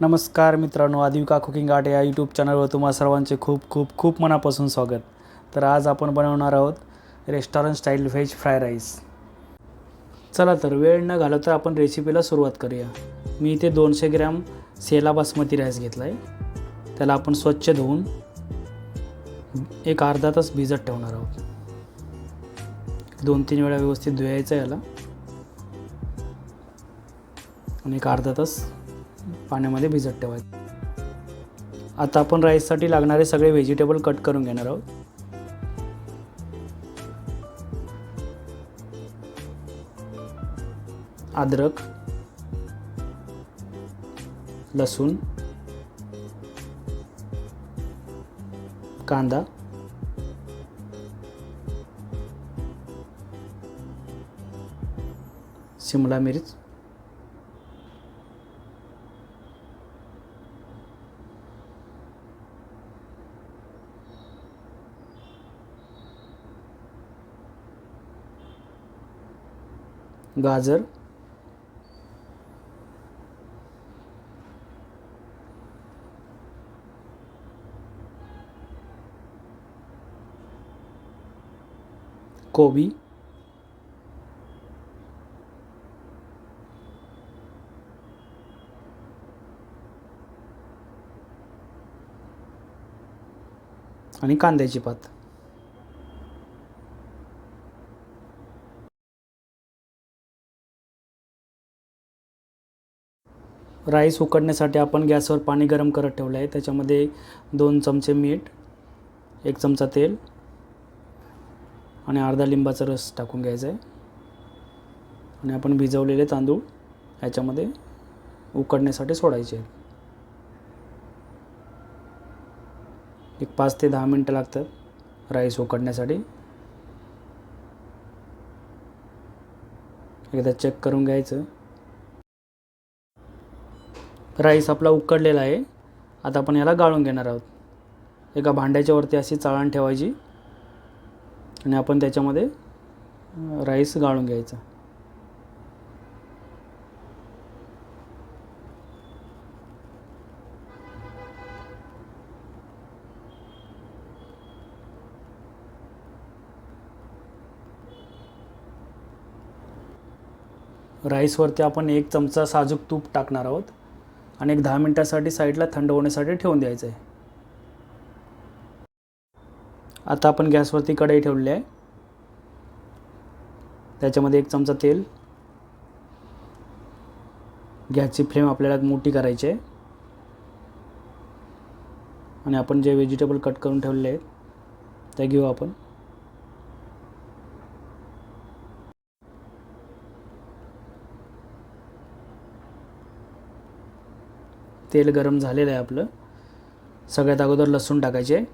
नमस्कार मित्रांनो Adivika cooking art या यूट्यूब चॅनलवर तुम्हा सर्वांचे खूप खूप खूप मनापासून स्वागत. तर आज आपण बनवणार आहोत restaurant style veg fry rice चला तर वेळ न घालवता आपण रेसिपीला सुरुवात करूया. मी इथे दोनशे ग्रॅम सेला बासमती राईस घेतला आहे त्याला आपण स्वच्छ धुवून एक अर्धा तास भिजत ठेवणार आहोत. दोन तीन वेळा व्यवस्थित धुवायचं आहे याला. आणि एक अर्धा तास पाण्यामध्ये भिजत ठेवायचं. आता आपण राईससाठी लागणारे सगळे व्हेजिटेबल कट करून घेणार आहोत. अद्रक लसूण कांदा शिमला मिर्च गाजर. कोबी. आणि कांद्याची पात. राईस उकडण्यासाठी आपण गॅसवर पाणी गरम करत ठेवलं आहे. त्याच्यामध्ये दोन चमचे मीठ एक चमचा तेल आणि अर्धा लिंबाचा रस टाकून घ्यायचा आहे. आणि आपण भिजवलेले तांदूळ ह्याच्यामध्ये उकडण्यासाठी सोडायचे आहेत. एक पाच ते दहा मिनटं लागतात राईस उकडण्यासाठी. एकदा चेक करून घ्यायचं. राईस आपला उकडलेला आहे. आता आपण याला गाळून घेणार आहोत. एका भांड्याच्या वरती अशी चाळण ठेवायची आणि आपण त्याच्यामध्ये राईस गाळून घ्यायचा. राईसवरती आपण एक चमचा साजूक तूप टाकणार आहोत. आणि एक दहा मिनटासाठी साईडला थंड होण्यासाठी ठेवून द्यायचं आहे आता आपण गॅसवरती कढई ठेवली आहे. त्याच्यामध्ये एक चमचा तेल. गॅसची फ्लेम आपल्याला मोठी करायची आहे. आणि आपण जे व्हेजिटेबल कट करून ठेवले आहेत ते घेऊ आपण. तेल गरम झालेलं आहे आपलं. सगळ्यात अगोदर लसूण टाकायचे.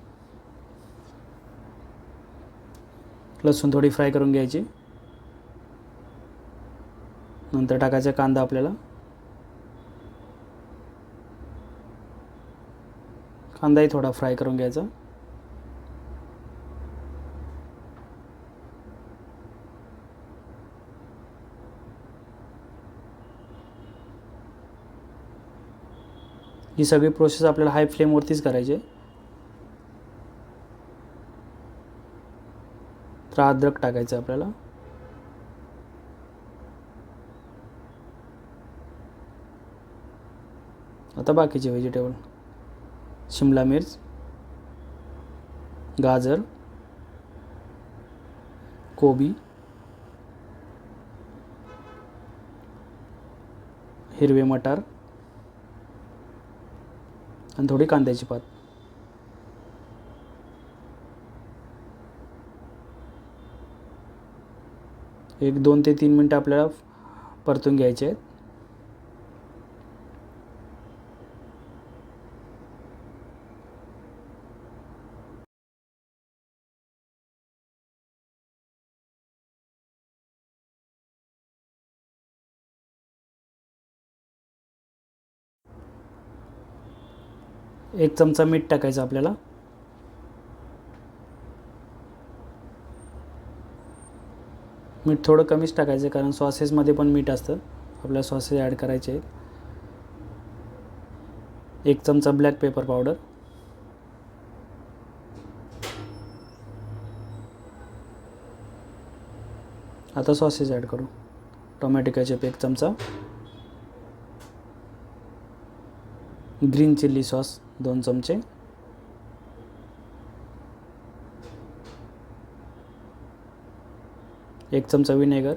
लसूण थोडी फ्राय करून घ्यायची. नंतर टाकायचा कांदा आपल्याला. कांदाही थोडा फ्राय करून घ्यायचा. ही सगळी प्रोसेस आपल्याला हाय फ्लेमवरतीच करायची आहे. तर अद्रक टाकायचं आपल्याला. आता बाकीचे व्हेजिटेबल शिमला मिर्च गाजर कोबी हिरवे मटार आणि थोडी कांद्याची पात. एक दोन ते तीन मिनटं आपल्याला परतून घ्यायचे आहेत. एक चमचा मीठ टाकायचं आपल्याला. मीठ थोडं कमीच टाकायचं कारण सॉसेसमध्ये पण मीठ असतं. आपल्याला सॉसेस ॲड करायचे आहेत. एक चमचा ब्लॅक पेपर पावडर आता सॉसेस ॲड करू. टोमॅटो केचप एक चमचा. Green chilli sauce. दोन चमचे. एक चमचा विनेगर.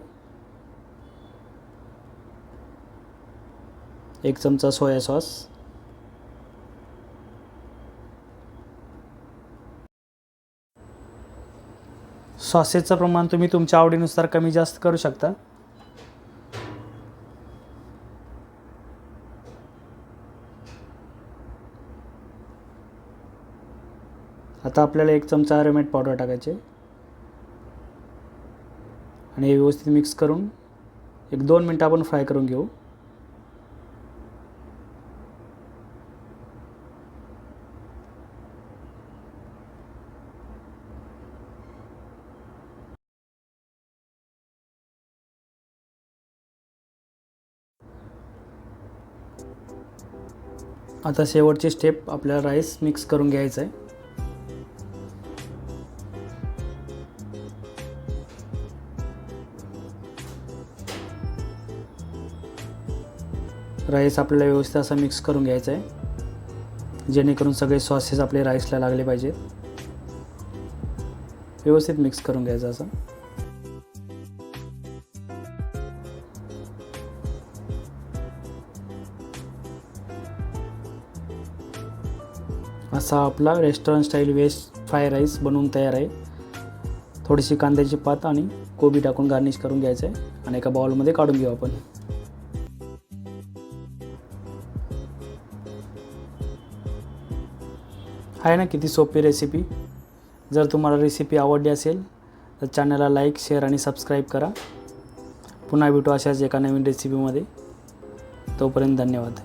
एक चमचा सोया सॉस. सॉसेसचं प्रमाण तुम्ही तुमच्या आवडीनुसार कमी जास्त करू शकता. आता आपल्याला एक चमचा अरेमेट पावडर टाकायचे. आणि हे व्यवस्थित मिक्स करून एक दोन मिनटं आपण फ्राय करून घेऊ. आता शेवटची स्टेप आपल्याला राईस मिक्स करून घ्यायचं आहे राईस आपल्याला व्यवस्थित असा मिक्स करून घ्यायचं आहे. जेणेकरून सगळे सॉसेस आपले राईसला लागले पाहिजेत. व्यवस्थित मिक्स करून घ्यायचं असं. असा आपला restaurant style veg fry rice बनवून तयार आहे. थोडीशी कांद्याची पात आणि कोबी टाकून गार्निश करून घ्यायचं आहे. आणि एका बाउलमध्ये काढून घेऊ आपण. आहे ना किती सोपी रेसिपी जर तुम्हाला रेसिपी आवडली असेल तर चॅनलला लाईक शेअर आणि सबस्क्राईब करा. पुन्हा भेटू अशाच एका नवीन रेसिपीमध्ये तोपर्यंत धन्यवाद.